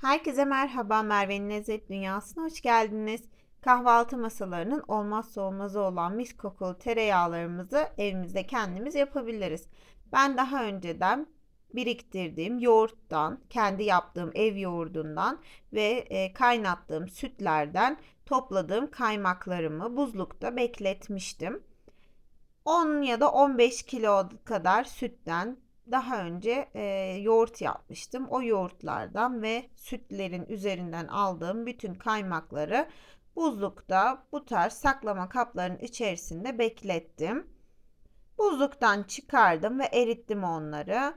Herkese merhaba, Merve'nin Lezzet Dünyası'na hoş geldiniz. Kahvaltı masalarının olmazsa olmazı olan mis kokulu tereyağlarımızı evimizde kendimiz yapabiliriz. Ben daha önceden biriktirdiğim yoğurttan, kendi yaptığım ev yoğurdundan ve e, kaynattığım sütlerden topladığım kaymaklarımı buzlukta bekletmiştim. 10 ya da 15 kilo kadar sütten daha önce e, yoğurt yapmıştım. O yoğurtlardan ve sütlerin üzerinden aldığım bütün kaymakları buzlukta bu tarz saklama kaplarının içerisinde beklettim. Buzluktan çıkardım ve erittim onları.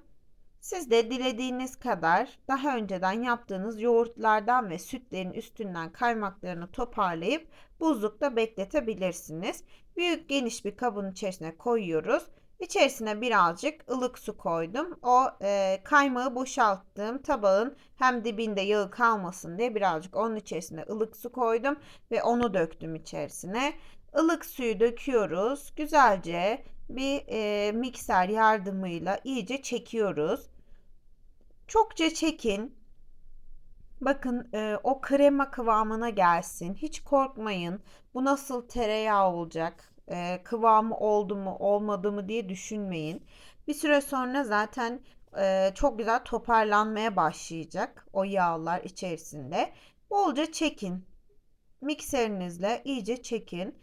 Siz de dilediğiniz kadar daha önceden yaptığınız yoğurtlardan ve sütlerin üstünden kaymaklarını toparlayıp buzlukta bekletebilirsiniz. Büyük geniş bir kabın içerisine koyuyoruz. İçerisine birazcık ılık su koydum. O e, kaymağı boşalttığım tabağın hem dibinde yağı kalmasın diye birazcık onun içerisine ılık su koydum ve onu döktüm içerisine. Ilık suyu döküyoruz. Güzelce bir e, mikser yardımıyla iyice çekiyoruz. Çokça çekin. Bakın e, o krema kıvamına gelsin. Hiç korkmayın. Bu nasıl tereyağı olacak? E, kıvamı oldu mu olmadı mı diye düşünmeyin. Bir süre sonra zaten e, çok güzel toparlanmaya başlayacak o yağlar içerisinde. Bolca çekin. Mikserinizle iyice çekin.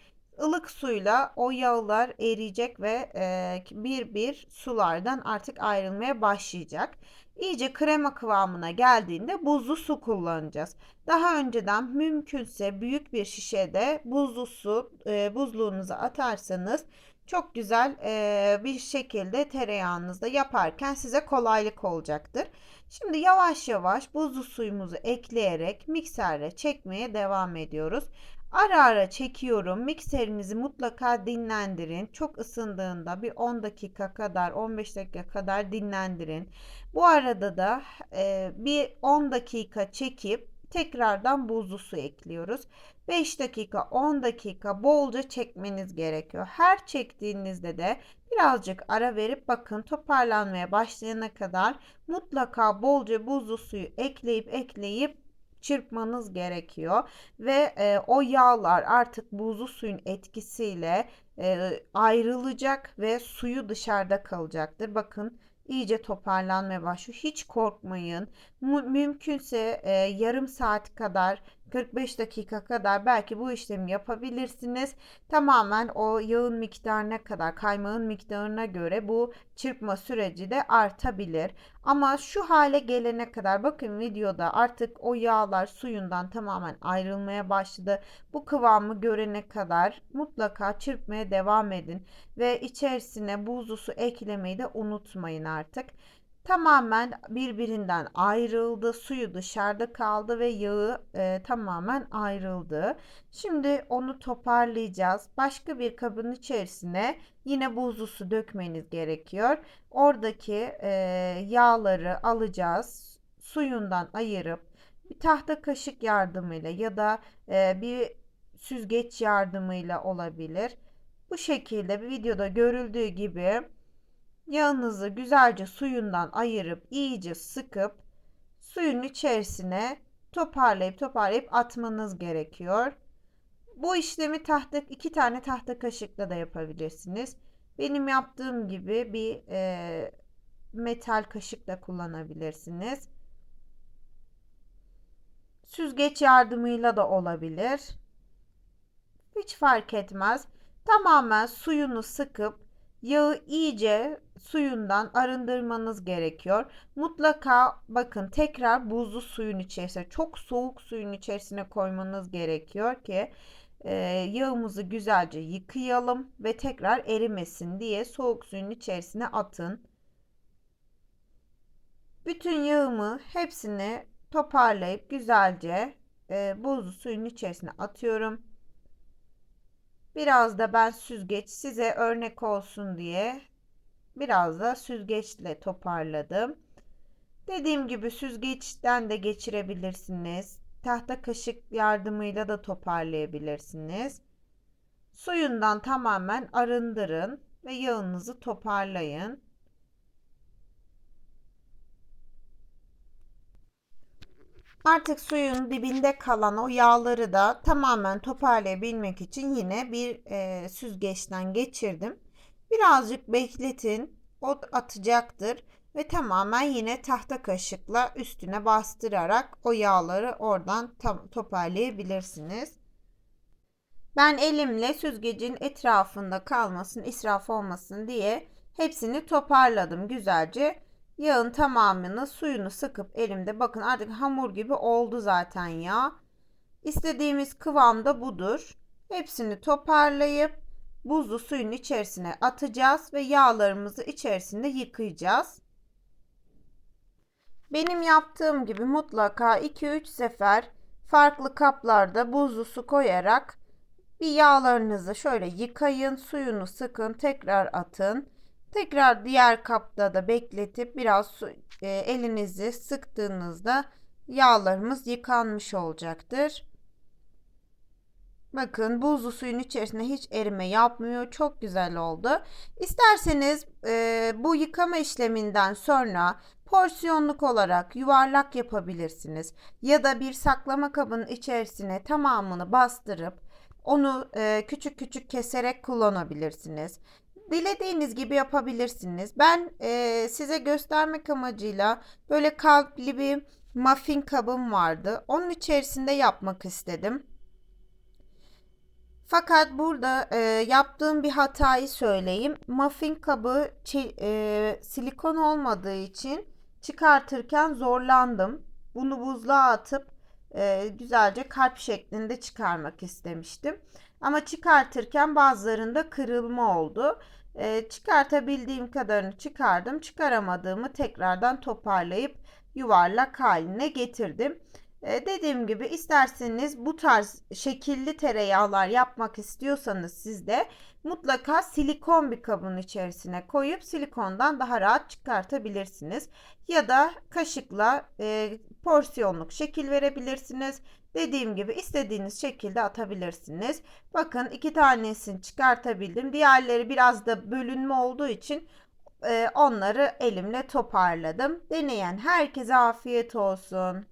Ilık suyla o yağlar eriyecek ve e, bir bir sulardan artık ayrılmaya başlayacak. İyice krema kıvamına geldiğinde buzlu su kullanacağız. Daha önceden mümkünse büyük bir şişede buzlu su e, buzluğunuza atarsanız çok güzel e, bir şekilde tereyağınızda yaparken size kolaylık olacaktır. Şimdi yavaş yavaş buzlu suyumuzu ekleyerek mikserle çekmeye devam ediyoruz. Ara ara çekiyorum. Mikserinizi mutlaka dinlendirin. Çok ısındığında bir 10 dakika kadar 15 dakika kadar dinlendirin. Bu arada da e, bir 10 dakika çekip tekrardan buzlu su ekliyoruz. 5 dakika 10 dakika bolca çekmeniz gerekiyor. Her çektiğinizde de birazcık ara verip bakın toparlanmaya başlayana kadar mutlaka bolca buzlu suyu ekleyip ekleyip çırpmanız gerekiyor ve e, o yağlar artık buzlu suyun etkisiyle e, ayrılacak ve suyu dışarıda kalacaktır. Bakın iyice toparlanmaya başlıyor. Hiç korkmayın. M- mümkünse e, yarım saat kadar 45 dakika kadar belki bu işlemi yapabilirsiniz. Tamamen o yağın miktarına kadar, kaymağın miktarına göre bu çırpma süreci de artabilir. Ama şu hale gelene kadar bakın videoda artık o yağlar suyundan tamamen ayrılmaya başladı. Bu kıvamı görene kadar mutlaka çırpmaya devam edin ve içerisine buzlu su eklemeyi de unutmayın artık tamamen birbirinden ayrıldı. Suyu dışarıda kaldı ve yağı e, tamamen ayrıldı. Şimdi onu toparlayacağız. Başka bir kabın içerisine yine buzlu su dökmeniz gerekiyor. Oradaki e, yağları alacağız. Suyundan ayırıp bir tahta kaşık yardımıyla ya da e, bir süzgeç yardımıyla olabilir. Bu şekilde videoda görüldüğü gibi Yağınızı güzelce suyundan ayırıp iyice sıkıp suyun içerisine toparlayıp toparlayıp atmanız gerekiyor. Bu işlemi tahta iki tane tahta kaşıkla da yapabilirsiniz. Benim yaptığım gibi bir e, metal kaşık da kullanabilirsiniz. Süzgeç yardımıyla da olabilir. Hiç fark etmez. Tamamen suyunu sıkıp Yağı iyice suyundan arındırmanız gerekiyor. Mutlaka bakın tekrar buzlu suyun içerisine çok soğuk suyun içerisine koymanız gerekiyor ki e, yağımızı güzelce yıkayalım ve tekrar erimesin diye soğuk suyun içerisine atın. Bütün yağımı hepsini toparlayıp güzelce e, buzlu suyun içerisine atıyorum. Biraz da ben süzgeç size örnek olsun diye biraz da süzgeçle toparladım. Dediğim gibi süzgeçten de geçirebilirsiniz. Tahta kaşık yardımıyla da toparlayabilirsiniz. Suyundan tamamen arındırın ve yağınızı Artık suyun dibinde kalan o yağları da tamamen toparlayabilmek için yine bir e, süzgeçten geçirdim. Birazcık bekletin. O atacaktır ve tamamen yine tahta kaşıkla üstüne bastırarak o yağları oradan tam toparlayabilirsiniz. Ben elimle süzgecin etrafında kalmasın, israf olmasın diye hepsini toparladım güzelce. Yağın tamamını suyunu sıkıp elimde bakın artık hamur gibi oldu zaten ya. İstediğimiz kıvamda budur. Hepsini toparlayıp buzlu suyun içerisine atacağız ve yağlarımızı içerisinde yıkayacağız. Benim yaptığım gibi mutlaka 2-3 sefer farklı kaplarda buzlu su koyarak bir yağlarınızı şöyle yıkayın, suyunu sıkın, tekrar atın. Tekrar diğer kapta da bekletip biraz su, e, elinizi sıktığınızda yağlarımız yıkanmış olacaktır. Bakın buzlu suyun içerisinde hiç erime yapmıyor. Çok güzel oldu. İsterseniz e, bu yıkama işleminden sonra porsiyonluk olarak yuvarlak yapabilirsiniz. Ya da bir saklama kabının içerisine tamamını bastırıp onu e, küçük küçük keserek kullanabilirsiniz. Dilediğiniz gibi yapabilirsiniz. Ben e, size göstermek amacıyla böyle kalpli bir muffin kabım vardı. Onun içerisinde yapmak istedim. Fakat burada e, yaptığım bir hatayı söyleyeyim. Muffin kabı e, silikon olmadığı için çıkartırken zorlandım. Bunu buzluğa atıp e, güzelce kalp şeklinde çıkarmak istemiştim. Ama çıkartırken bazılarında kırılma oldu. E, çıkartabildiğim kadarını çıkardım. Çıkaramadığımı tekrardan toparlayıp yuvarlak haline getirdim. E, dediğim gibi isterseniz bu tarz şekilli tereyağlar yapmak istiyorsanız siz de mutlaka silikon bir kabın içerisine koyup silikondan daha rahat çıkartabilirsiniz. Ya da kaşıkla e, porsiyonluk şekil verebilirsiniz. Dediğim gibi istediğiniz şekilde atabilirsiniz. Bakın iki tanesini çıkartabildim. Diğerleri biraz da bölünme olduğu için e, onları elimle toparladım. Deneyen herkese afiyet olsun.